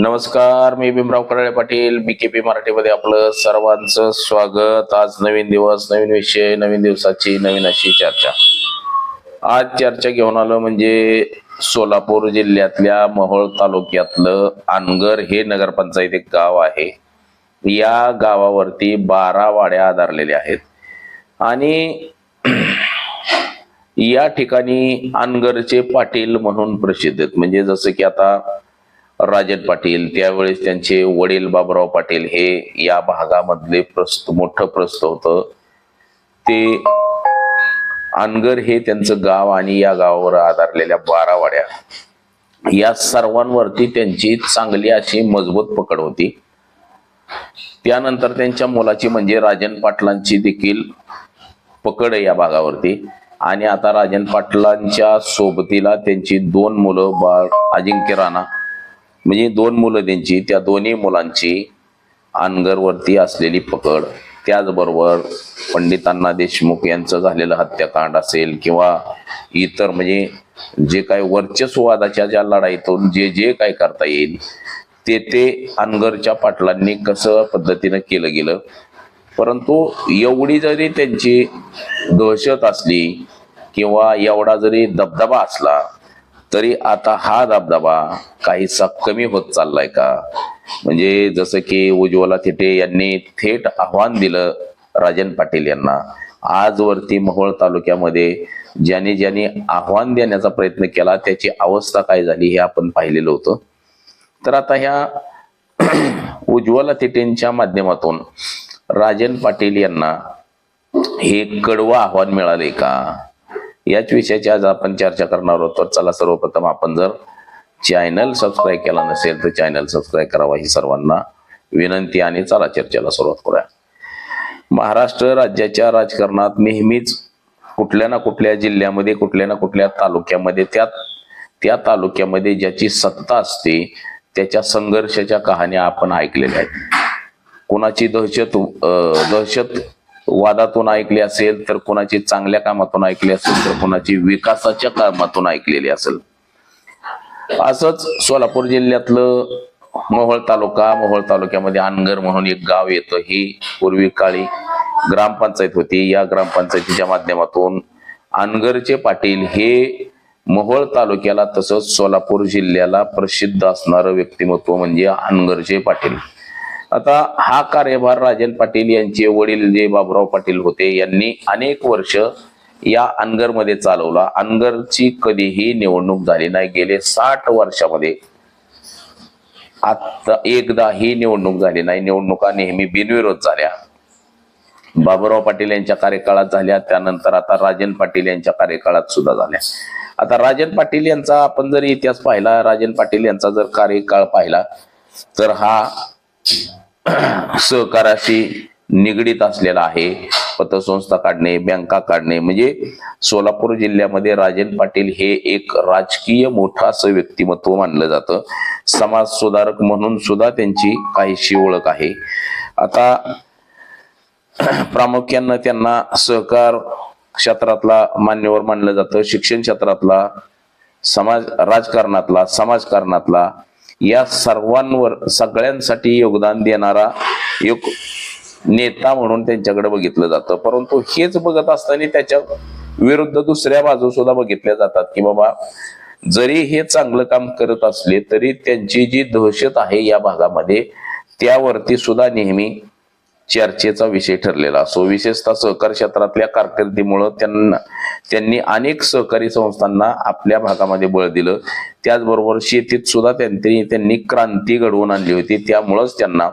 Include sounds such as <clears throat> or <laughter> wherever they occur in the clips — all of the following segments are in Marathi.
नमस्कार मी भीमराव कराळे पाटील बीकेपी मराठीमध्ये आपलं सर्वांचं स्वागत. आज नवीन दिवस नवीन विषय नवीन दिवसाची नवीन अशी चर्चा. आज चर्चा घेऊन आलो म्हणजे सोलापूर जिल्ह्यातल्या मोहोळ तालुक्यातलं अनगर हे नगरपंचायत एक गाव आहे. या गावावरती बारा वाड्या आधारलेल्या आहेत. आणि या ठिकाणी अनगरचे पाटील म्हणून प्रसिद्ध आहेत. म्हणजे जसं की आता राजन पाटील त्यावेळेस त्यांचे वडील बाबुराव पाटील हे या भागामधले प्रस्त मोठं प्रस्त होतं. ते अनगर हे त्यांचं गाव आणि या गावावर आधारलेल्या बारावाड्या. या सर्वांवरती त्यांची चांगली अशी मजबूत पकड होती. त्यानंतर त्यांच्या मुलाची म्हणजे राजन पाटलांची देखील पकड या भागावरती. आणि आता राजन पाटलांच्या सोबतीला त्यांची दोन मुलं बाळ अजिंक्य राणा म्हणजे दोन मुलं त्यांची त्या दोन्ही मुलांची अनगरवरती असलेली पकड. त्याचबरोबर पंडितांना देशमुख यांचं झालेलं हत्याकांड असेल किंवा इतर म्हणजे जे काही वर्चस्ववादाच्या ज्या लढाईतून जे जे काय करता येईल ते ते अनगरच्या पाटलांनी कसं पद्धतीनं केलं गेलं. परंतु एवढी जरी त्यांची दहशत असली किंवा एवढा जरी दबदबा असला तरी आता हा दबदबा काहीसा कमी होत चाललाय का? म्हणजे जसं की उज्ज्वला थिटे यांनी थेट आव्हान दिलं राजन पाटील यांना. आजवरती मोहोळ तालुक्यामध्ये ज्यांनी ज्यांनी आव्हान देण्याचा प्रयत्न केला त्याची अवस्था काय झाली हे आपण पाहिलेलं होतं. तर आता ह्या <clears throat> उज्ज्वला थिटेंच्या माध्यमातून राजन पाटील यांना हे कडवं आव्हान मिळाले का? याच विषयाची आज आपण चर्चा करणार आहोत तर चला सर्वप्रथम आपण जर चॅनल सबस्क्राईब केला नसेल तर चॅनल सबस्क्राईब करावा ही सर्वांना विनंती आणि चला चर्चेला सुरुवात करूया. महाराष्ट्र राज्याच्या राजकारणात नेहमीच कुठल्या ना कुठल्या जिल्ह्यामध्ये कुठल्या ना कुठल्या तालुक्यामध्ये त्या त्या तालुक्यामध्ये ज्याची सत्ता असते त्याच्या संघर्षाच्या कहाण्या आपण ऐकलेल्या आहेत. कोणाची दहशत दहशत वादातून ऐकली असेल तर कोणाची चांगल्या कामातून ऐकली असेल तर कोणाची विकासाच्या कामातून ऐकलेली असेल. असंच सोलापूर जिल्ह्यातलं मोहोळ तालुका मोहोळ तालुक्यामध्ये अनगर म्हणून एक गाव येतं. ही पूर्वी काळी ग्रामपंचायत होती. या ग्रामपंचायतीच्या माध्यमातून अनगरचे पाटील हे मोहोळ तालुक्याला तसंच सोलापूर जिल्ह्याला प्रसिद्ध असणारं व्यक्तिमत्व म्हणजे अनगरचे पाटील. आता हा कार्यभार राजन पाटील यांचे वडील जे बाबुराव पाटील होते यांनी अनेक वर्ष या अनगरमध्ये चालवला. अनगरची कधीही निवडणूक झाली नाही. गेले साठ वर्षामध्ये आता एकदा ही निवडणूक झाली नाही. निवडणुका नेहमी बिनविरोध झाल्या. बाबुराव पाटील यांच्या कार्यकाळात झाल्या. त्यानंतर आता राजन पाटील यांच्या कार्यकाळात सुद्धा झाल्या. आता राजन पाटील यांचा आपण जर इतिहास पाहिला राजन पाटील यांचा जर कार्यकाळ पाहिला तर हा <clears throat> सहकाराशी निगडीत असलेला आहे. पतसंस्था काढणे बँका काढणे म्हणजे सोलापूर जिल्ह्यामध्ये राजन पाटील हे एक राजकीय मोठं असं व्यक्तिमत्व मानलं जातं. समाज सुधारक म्हणून सुद्धा त्यांची काहीशी ओळख आहे. आता <clears throat> प्रामुख्यानं त्यांना सहकार क्षेत्रातला मान्यवर मानलं जातं. शिक्षण क्षेत्रातला समाज राजकारणातला समाजकारणातला या सर्वांवर सगळ्यांसाठी योगदान देणारा एक नेता म्हणून त्यांच्याकडे बघितलं जातं. परंतु हेच बघत असताना त्याच्या विरुद्ध दुसऱ्या बाजू सुद्धा बघितल्या जातात की बाबा जरी हे चांगलं काम करत असले तरी त्यांची जी दहशत आहे या भागामध्ये त्यावरती सुद्धा नेहमी चर्चेचा विषय ठरलेला असो विशेषतः सहकार क्षेत्रातल्या कारकिर्दीमुळं त्यांना त्यांनी अनेक सहकारी संस्थांना आपल्या भागामध्ये बळ दिलं. त्याचबरोबर शेतीत सुद्धा त्यांनी त्यांनी क्रांती घडवून आणली होती. त्यामुळंच त्यांना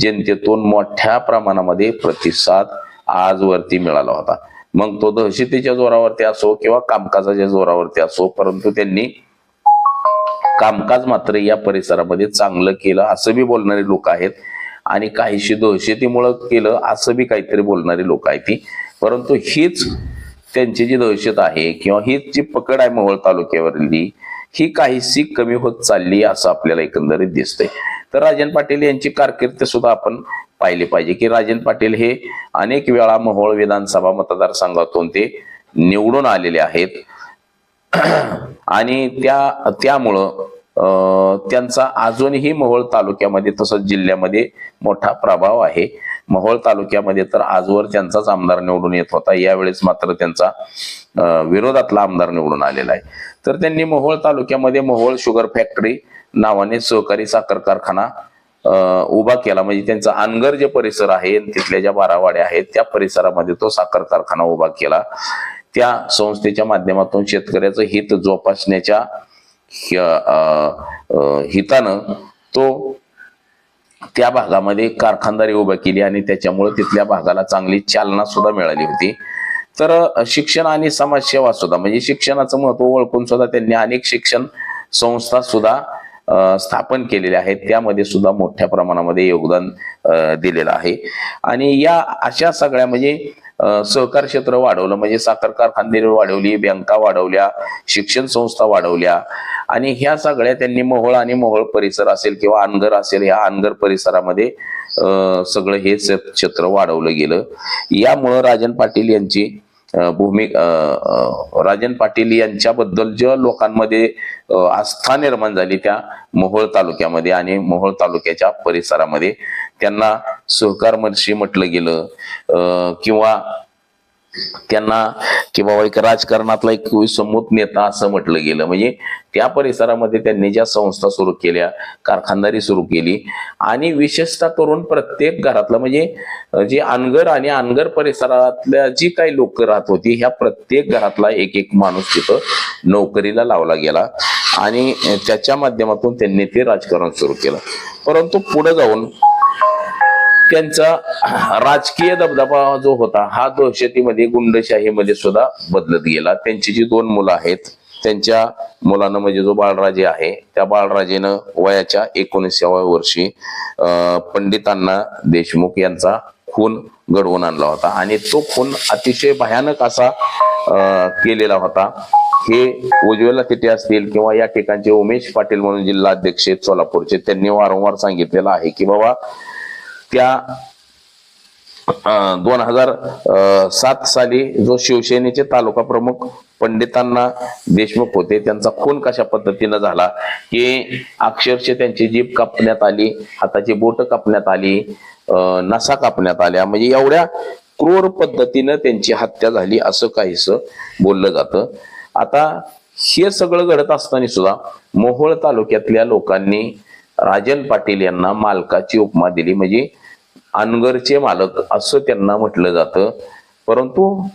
जनतेतून मोठ्या प्रमाणामध्ये प्रतिसाद आजवरती मिळाला होता. मग तो दहशतीच्या जोरावरती असो किंवा कामकाजाच्या जोरावरती असो परंतु त्यांनी कामकाज मात्र या परिसरामध्ये चांगलं केलं असं बी बोलणारे लोक आहेत. आणि काहीशी दहशतीमुळं केलं असं बी काहीतरी बोलणारी लोक आहेत ती परंतु हीच त्यांची जी दहशत आहे किंवा हीच जी पकड आहे मोहोळ तालुक्यावरली ही काहीशी कमी होत चालली असं आपल्याला एकंदरीत दिसतंय. तर राजन पाटील यांची कारकीर्द सुद्धा आपण पाहिली पाहिजे की राजन पाटील हे अनेक वेळा मोहोळ विधानसभा मतदारसंघातून ते निवडून आलेले आहेत. <clears throat> आणि त्या त्यामुळं त्यांचा अजूनही मोहोळ तालुक्यामध्ये तसंच जिल्ह्यामध्ये मोठा प्रभाव आहे. मोहोळ तालुक्यामध्ये तर आजवर त्यांचाच आमदार निवडून येत होता. यावेळेस मात्र त्यांचा विरोधातला आमदार निवडून आलेला आहे. तर त्यांनी मोहोळ तालुक्यामध्ये मोहोळ शुगर फॅक्टरी नावाने सहकारी साखर कारखाना उभा केला. म्हणजे त्यांचा अनगर जे परिसर आहे तिथल्या ज्या बारावाड्या आहेत त्या परिसरामध्ये तो साखर कारखाना उभा केला. त्या संस्थेच्या माध्यमातून शेतकऱ्याचं हित जोपासण्याच्या हितानं तो त्या भागामध्ये कारखानदारी उभं केली आणि त्याच्यामुळे तिथल्या भागाला चांगली चालना सुद्धा मिळाली होती. तर शिक्षण आणि समाजसेवा सुद्धा म्हणजे शिक्षणाचं महत्त्व ओळखून सुद्धा त्यांनी अनेक शिक्षण संस्था सुद्धा स्थापन केलेल्या आहेत. त्यामध्ये सुद्धा मोठ्या प्रमाणामध्ये योगदान दिलेलं आहे. आणि या अशा सगळ्या म्हणजे सहकार क्षेत्र वाढवलं. म्हणजे साखर कारखानदारी वाढवली बँका वाढवल्या शिक्षण संस्था वाढवल्या. आणि ह्या सगळ्या त्यांनी मोहोळ आणि मोहोळ परिसर असेल किंवा अनगर असेल ह्या अनगर परिसरामध्ये सगळं हे क्षेत्र वाढवलं गेलं. यामुळं राजन पाटील यांची भूमी राजन पाटील यांच्याबद्दल ज्या लोकांमध्ये आस्था निर्माण झाली त्या मोहोळ तालुक्यामध्ये आणि मोहोळ तालुक्याच्या परिसरामध्ये त्यांना सहकार मनशी म्हटलं गेलं किंवा त्यांना की बाबा एक राजकारणातला एक विसंमूत नेता असं म्हटलं गेलं. म्हणजे त्या परिसरामध्ये त्यांनी ज्या संस्था सुरू केल्या कारखानदारी सुरू केली. आणि विशेषतः करून प्रत्येक घरातलं म्हणजे जे अनगर आणि अनगर परिसरातल्या जी काही लोक राहत होती ह्या प्रत्येक घरातला एक एक माणूस तिथं नोकरीला लावला गेला. आणि त्याच्या माध्यमातून त्यांनी ते राजकारण सुरू केलं. परंतु पुढे जाऊन त्यांचा राजकीय दबदबा जो होता हा दहशतीमध्ये गुंडशाहीमध्ये सुद्धा बदलत गेला. त्यांची जी दोन मुलं आहेत त्यांच्या मुलानं म्हणजे जो बाळराजे आहे त्या बाळराजेनं वयाच्या एकोणीसाव्या वर्षी पंडितांना देशमुख यांचा खून घडवून आणला होता. आणि तो खून अतिशय भयानक असा केलेला होता. हे उज्ज्वला तिथे असतील किंवा या ठिकाणचे उमेश पाटील म्हणून जिल्हा अध्यक्ष आहेत सोलापूरचे त्यांनी वारंवार सांगितलेलं आहे की बाबा त्या दोन हजार सात साली जो शिवसेनेचे तालुका प्रमुख पंडितांना देशमुख होते त्यांचा खून कशा पद्धतीनं झाला की अक्षरशः त्यांची जीभ कापण्यात आली हाताची बोट कापण्यात आली नसा कापण्यात आल्या म्हणजे एवढ्या क्रूर पद्धतीनं त्यांची हत्या झाली असं काहीस बोललं जातं. आता हे सगळं घडत असताना सुद्धा मोहोळ तालुक्यातल्या लोकांनी राजन पाटील यांना मालकाची उपमा दिली म्हणजे अनगरचे मालक असं त्यांना म्हटलं जातं. परंतु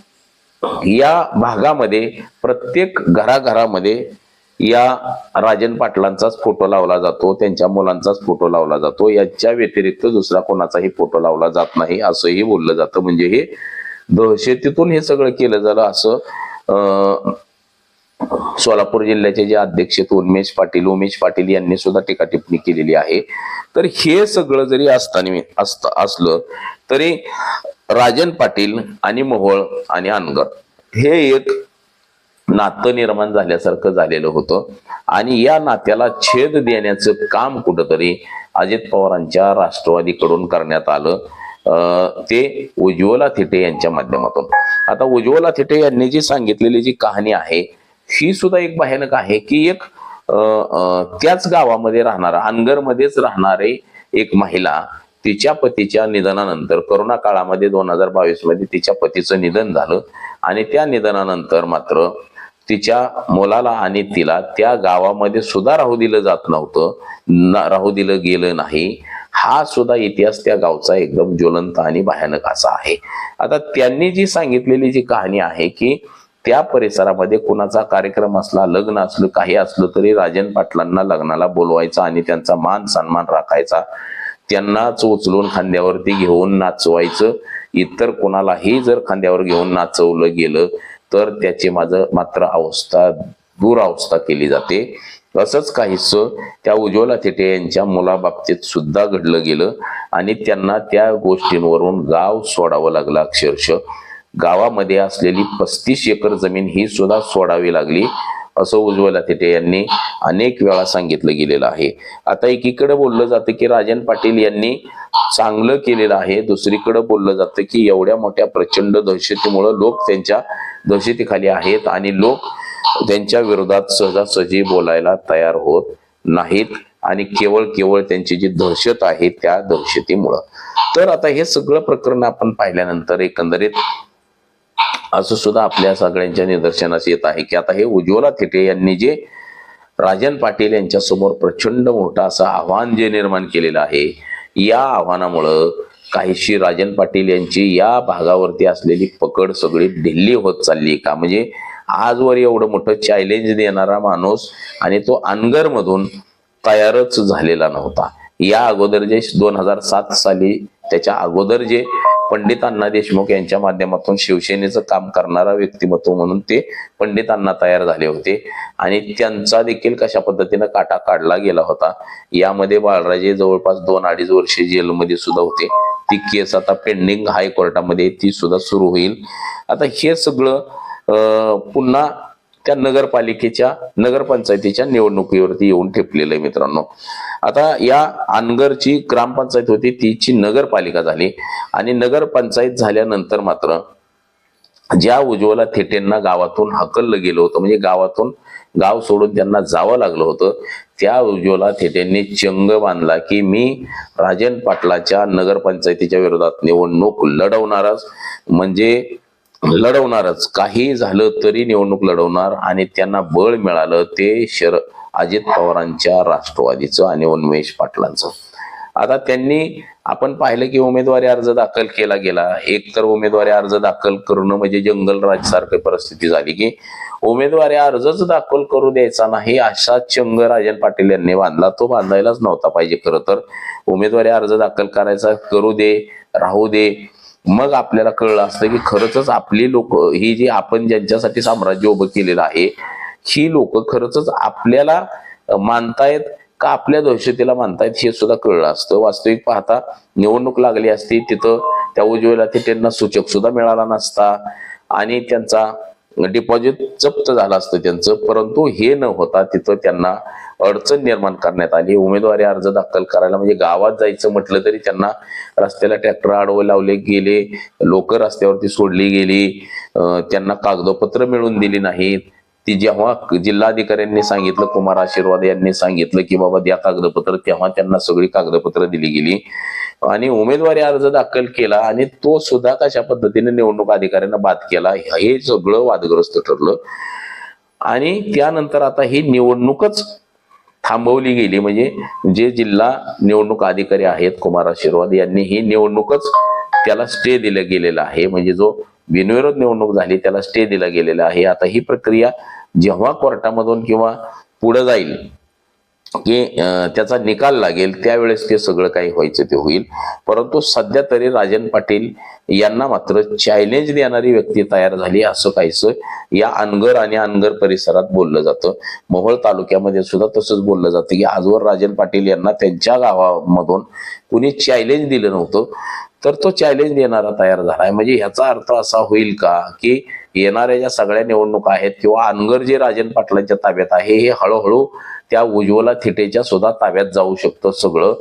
या भागामध्ये प्रत्येक घराघरामध्ये या राजन पाटलांचाच फोटो लावला जातो त्यांच्या मुलांचाच फोटो लावला जातो. याच्या व्यतिरिक्त दुसरा कोणाचाही फोटो लावला जात नाही असंही बोललं जातं. म्हणजे हे दहशतीतून हे सगळं केलं झालं असं सोलापूर जिल्ह्याचे जे अध्यक्ष आहेत उन्मेश पाटील उमेश पाटील यांनी सुद्धा टीका टिप्पणी केलेली आहे. तर हे सगळं जरी असताना असत असलं तरी राजन पाटील आणि मोहोळ आणि अनगर हे एक नातं निर्माण झाल्यासारखं झालेलं होतं. आणि या नात्याला छेद देण्याचं काम कुठंतरी अजित पवारांच्या राष्ट्रवादीकडून करण्यात आलं. अं, ते उज्ज्वला थिटे यांच्या माध्यमातून. आता उज्ज्वला थिटे यांनी जी सांगितलेली जी कहाणी आहे ही सुद्धा एक भयानक आहे की एक त्याच गावामध्ये राहणारा अनगरमध्येच राहणारे एक महिला तिच्या पतीच्या निधनानंतर करोना काळामध्ये दोन हजार बावीसमध्ये तिच्या पतीचं निधन झालं आणि त्या निधनानंतर मात्र तिच्या मुलाला आणि तिला त्या गावामध्ये सुद्धा राहू दिलं जात नव्हतं राहू दिलं गेलं नाही. हा सुद्धा इतिहास त्या गावचा एकदम ज्वलंत आणि भयानक असा आहे. आता त्यांनी जी सांगितलेली जी कहाणी आहे की त्या परिसरामध्ये कुणाचा कार्यक्रम असला लग्न असलं काही असलं तरी राजन पाटलांना लग्नाला बोलवायचा आणि त्यांचा मान सन्मान राखायचा. त्यांनाच उचलून खांद्यावरती घेऊन नाचवायचं. इतर कोणालाही जर खांद्यावर घेऊन नाचवलं गेलं तर त्याची माझं मात्र अवस्था दुरावस्था केली जाते. असंच काहीच त्या उज्ज्वला थेटे यांच्या मुलाबाबतीत सुद्धा घडलं गेलं आणि त्यांना त्या गोष्टींवरून गाव सोडावं लागलं अक्षरशः. गावामध्ये असलेली पस्तीस एकर जमीन ही सुद्धा सोडावी लागली असं उज्ज्वला थिटे यांनी अनेक वेळा सांगितलं गेलेलं आहे. आता एकीकडे बोललं जातं की राजन पाटील यांनी चांगलं केलेलं आहे दुसरीकडे बोललं जातं की एवढ्या मोठ्या प्रचंड दहशतीमुळं लोक त्यांच्या दहशतीखाली आहेत आणि लोक त्यांच्या विरोधात सहजासहजी बोलायला तयार होत नाहीत आणि केवळ केवळ त्यांची जी दहशत आहे त्या दहशतीमुळं. तर आता हे सगळं प्रकरण आपण पाहिल्यानंतर एकंदरीत असं सुद्धा आपल्या सगळ्यांच्या निदर्शनास येत आहे की आता हे उज्ज्वला थेटे यांनी जे राजन पाटील यांच्या समोर प्रचंड मोठं असं आव्हान जे निर्माण केलेलं आहे या आव्हानामुळं काहीशी राजन पाटील यांची या भागावरती असलेली पकड सगळी ढिल्ली होत चालली का? म्हणजे आजवर एवढं मोठं चॅलेंज देणारा माणूस आणि तो अनगरमधून तयारच झालेला नव्हता. या अगोदर जे दोन हजार सात साली त्याच्या अगोदर जे पंडित अण्णा देशमुख यांच्या माध्यमातून शिवसेनेचं काम करणारा व्यक्तिमत्व म्हणून ते पंडित अण्णा तयार झाले होते. आणि त्यांचा देखील कशा पद्धतीनं काटा काढला गेला होता यामध्ये बाळराजे जवळपास दोन अडीच वर्षे जेलमध्ये सुद्धा होते. ती केस आता पेंडिंग हायकोर्टामध्ये ती सुद्धा सुरू होईल. आता हे सगळं पुन्हा त्या नगरपालिकेच्या नगरपंचायतीच्या निवडणुकीवरती येऊन ठेपलेलं आहे मित्रांनो. आता या अनगरची ग्रामपंचायत होती तिची नगरपालिका झाली आणि नगरपंचायत झाल्यानंतर मात्र ज्या उज्ज्वला थेटेंना गावातून हकललं गेलं होतं म्हणजे गावातून गाव सोडून त्यांना जावं लागलं होतं त्या उज्ज्वला थेटेंनी चंग बांधला की मी राजन पाटलाच्या नगरपंचायतीच्या विरोधात निवडणूक लढवणारच. म्हणजे लढवणारच. काही झालं तरी निवडणूक लढवणार आणि त्यांना बळ मिळालं ते शर अजित पवारांच्या राष्ट्रवादीचं आणि उन्मेश पाटलांचं. आता त्यांनी आपण पाहिलं की उमेदवारी अर्ज दाखल केला गेला. एक तर उमेदवारी अर्ज दाखल करणं म्हणजे जंगल राज सारखी परिस्थिती झाली की उमेदवारी अर्जच दाखल करू द्यायचा नाही असा चंग राजन पाटील यांनी बांधला. तो बांधायलाच नव्हता पाहिजे खरं तर. उमेदवारी अर्ज दाखल करायचा करू दे राहू दे मग आपल्याला कळलं असतं की खरंच आपली लोक ही जी आपण ज्यांच्यासाठी साम्राज्य उभं केलेलं आहे ही लोक खरंच आपल्याला मानतायत का आपल्या दहशतीला मानतायत हे सुद्धा कळलं असतं. वास्तविक पाहता निवडणूक लागली असती तिथं त्या उज्ज्वला त्यांना सूचक सुद्धा मिळाला नसता आणि त्यांचा डिपॉझिट जप्त झालं असतं त्यांचं. परंतु हे न होता तिथं त्यांना अडचण निर्माण करण्यात आली. उमेदवारी अर्ज दाखल करायला म्हणजे गावात जायचं म्हटलं तरी त्यांना रस्त्याला ट्रॅक्टर आडवं लावले गेले. लोक रस्त्यावरती सोडली गेली. त्यांना कागदपत्र मिळून दिली नाहीत. ती जेव्हा जिल्हाधिकाऱ्यांनी सांगितलं कुमार आशीर्वाद यांनी सांगितलं की बाबा द्या कागदपत्र तेव्हा त्यांना सगळी कागदपत्र दिली गेली. आणि उमेदवारी अर्ज दाखल केला आणि तो सुद्धा कशा पद्धतीने निवडणूक अधिकाऱ्यांना बाद केला हे सगळं वादग्रस्त ठरलं. आणि त्यानंतर आता ही निवडणूकच थांबवली गेली. म्हणजे जे जिल्हा निवडणूक अधिकारी आहेत कुमार आशीर्वाद यांनी ही निवडणूकच त्याला स्टे दिलं गेलेला आहे. म्हणजे जो बिनविरोध निवडणूक झाली त्याला स्टे दिला गेलेला आहे. आता ही प्रक्रिया जेव्हा कोर्टामधून किंवा पुढे जाईल की त्याचा निकाल लागेल त्यावेळेस ते सगळं काही व्हायचं ते होईल. परंतु सध्या तरी राजन पाटील यांना मात्र चॅलेंज देणारी व्यक्ती तयार झाली असं काहीसं या अनगर आणि अनगर परिसरात बोललं जातं. मोहोळ तालुक्यामध्ये सुद्धा तसंच बोललं जातं की आजवर राजन पाटील यांना त्यांच्या गावामधून कुणी चॅलेंज दिलं नव्हतं. तर तो चॅलेंज देणारा तयार झालाय. म्हणजे ह्याचा अर्थ असा होईल का की येणाऱ्या ज्या सगळ्या निवडणुका आहेत किंवा अनगर जे राजन पाटलांच्या ताब्यात आहे हे हळूहळू त्या उज्ज्वला थिटेच्या सुद्धा ताब्यात जाऊ शकतं सगळं.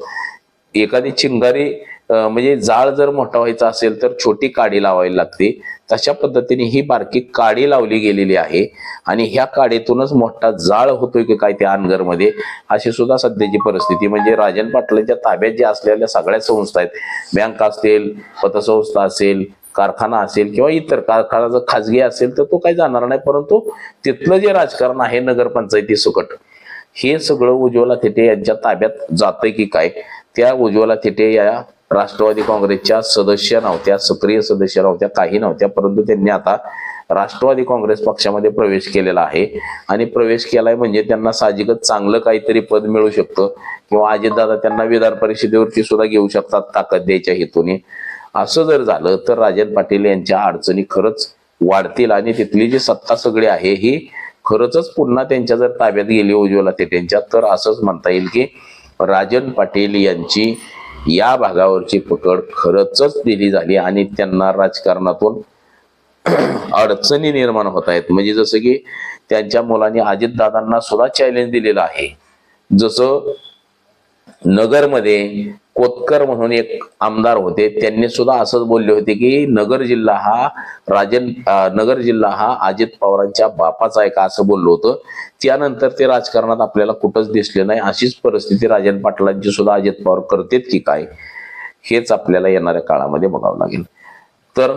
एखादी चिंगारी म्हणजे जाळ जर मोठा व्हायचा असेल तर छोटी काडी लावायला लागते. तशा पद्धतीने ही बारकी काडी लावली गेलेली आहे आणि ह्या काडीतूनच मोठा जाळ होतोय की काय त्या अनगरमध्ये अशी सुद्धा सध्याची परिस्थिती. म्हणजे राजन पाटलांच्या ताब्यात जे असलेल्या सगळ्या संस्था आहेत बँक असतील पतसंस्था असेल कारखाना असेल किंवा इतर कारखाना जर खाजगी असेल तर तो काही जाणार नाही परंतु तिथलं जे राजकारण आहे नगरपंचायती सुकट हे सगळं उज्ज्वला थिटे यांच्या ताब्यात जातंय की काय? त्या उज्ज्वला थिटे या राष्ट्रवादी काँग्रेसच्या सदस्य नव्हत्या सक्रिय सदस्य नव्हत्या काही नव्हत्या परंतु त्यांनी आता राष्ट्रवादी काँग्रेस पक्षामध्ये प्रवेश केलेला आहे. आणि प्रवेश केलाय म्हणजे त्यांना साहजिकच चांगलं काहीतरी पद मिळू शकतं किंवा अजितदादा त्यांना विधान परिषदेवरती सुद्धा घेऊ शकतात ताकद द्यायच्या हेतूने. असं जर झालं तर राजन पाटील यांच्या अडचणी खरंच वाढतील आणि तिथली जी सत्ता सगळी आहे ही खरंच पुन्हा त्यांच्या जर ताब्यात गेली उज्ज्वला ते त्यांच्या तर असंच म्हणता येईल की राजन पाटील यांची या भागावरची पकड खरंच दिली झाली आणि त्यांना राजकारणातून <clears throat> अडचणी निर्माण होत आहेत. म्हणजे जसं की त्यांच्या मुलांनी अजितदादांना सुद्धा चॅलेंज दिलेलं आहे. जसं नगरमध्ये कोतकर म्हणून एक आमदार होते. त्यांनी सुद्धा असंच बोलले होते की नगर जिल्हा हा राजन नगर जिल्हा हा अजित पवारांच्या बापाचा आहे का असं बोललो होतं. त्यानंतर ते राजकारणात आपल्याला कुठंच दिसले नाही. अशीच परिस्थिती राजन पाटलांची सुद्धा अजित पवार करतेत की काय? हेच आपल्याला येणाऱ्या काळामध्ये बघावं लागेल. तर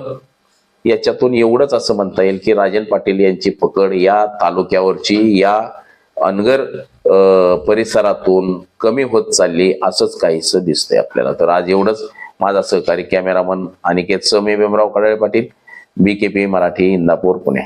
याच्यातून एवढंच असं म्हणता येईल की राजन पाटील यांची पकड या तालुक्यावरची या अनगर परिसरातून कमी होत चालली असंच काहीस दिसतंय आपल्याला. तर आज एवढंच. माझा सहकारी cameraman Aniket Sami Bhimrao Kadale Patil B K P Marathi Indapur Pune.